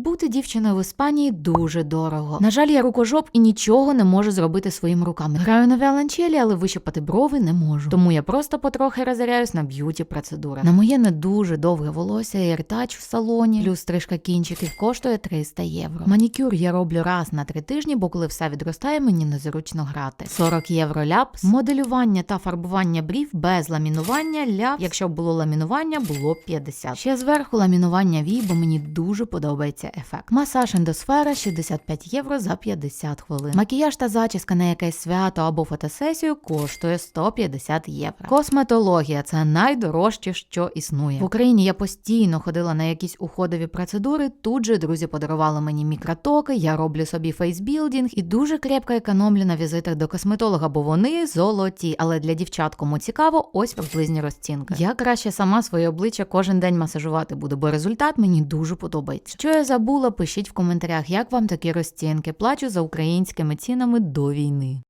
Бути дівчиною в Іспанії дуже дорого. На жаль, я рукожоп і нічого не можу зробити своїми руками. Граю на віолончелі, але вищипати брови не можу. Тому я просто потрохи розоряюсь на б'юті процедури. На моє не дуже довге волосся і AirTouch в салоні, плюс стрижка кінчиків коштує 300 євро. Манікюр я роблю раз на три тижні, бо коли все відростає, мені незручно грати. 40 євро ляпс, моделювання та фарбування брів без ламінування ляпс. Якщо б було ламінування, було 50. Ще зверху ламінування вій, бо мені дуже подобається ефект. Масаж ендосфера 65 євро за 50 хвилин. Макіяж та зачіска на якесь свято або фотосесію коштує 150 євро. Косметологія це найдорожче, що існує. В Україні я постійно ходила на якісь уходові процедури. Тут же друзі подарували мені мікротоки, я роблю собі фейсбілдінг і дуже крепко економлю на візитах до косметолога, бо вони золоті. Але для дівчат, кому цікаво, ось приблизні розцінки. Я краще сама своє обличчя кожен день масажувати буду, бо результат мені дуже подобається. Що я забула, пишіть в коментарях, як вам такі розцінки. Плачу за українськими цінами до війни.